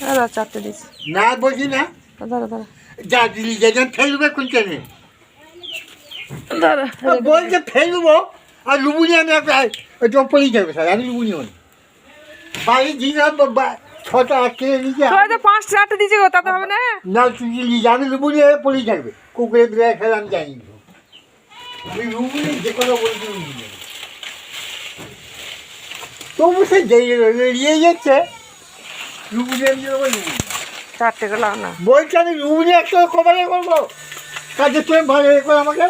দাদা চারটে দিস না বলছি না। দাঁড়া দাঁড়া যা দিলি যেজন ফেলবে কোনখানে দাঁড়া বলছে ফেলব। আর লুবুনি আমি একটা চপ্পলই যাবে স্যার আমি লুবুনি হই বাড়ি দিলাম ছটা আটকে তোরা তো পাঁচ চারটে দিয়েছে গো তাতে হবে না? না তুই নিয়ে আমি লুবুনি পড়েই থাকবে কুকুরে দিয়ে খেলে আমি জানি আমি লুবুনি যে কোনো বলছি তবু সে এড়িয়ে যাচ্ছে না। বলছি আমি করব? কাজে তুমি ভালো এ করো আমাকে।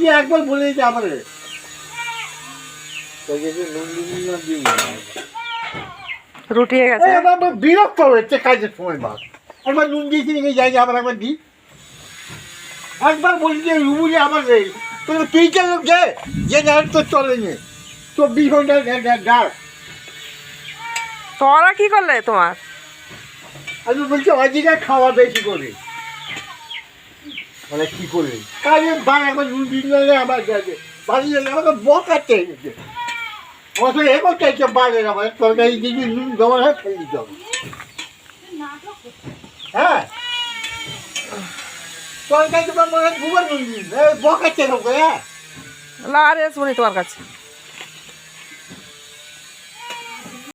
যে একবার বলে দিতে আমাকে। রুটি হয়ে গেছে। বিরক্ত হচ্ছে কাজের সময় বাদ। একবার নুন দিয়েছি নাকি যাই আবার একবার দিই। একবার বলি যে রুবুলি আমার তুই কেন লোক যে যে তোর চলে নি চব্বিশ ঘণ্টা ডাক তোরা কি করলে তোমার? আমি বলছি অজিকা খাওয়া বেশি করে। মানে কি করলি কাজে বার একবার নুন দিন যাবে বাড়ি গেলে আমাকে বকাতে অত এ করতে হচ্ছে বাইরে আমার তরকারি দিদি নুন জমা হয় ফেলে দিতে হবে। হ্যাঁ? তরকারি তোমার মনে হয় দুবার নুন দিন বকাচ্ছে লোক হ্যাঁ? না আর আসব নি তোমার কাছে।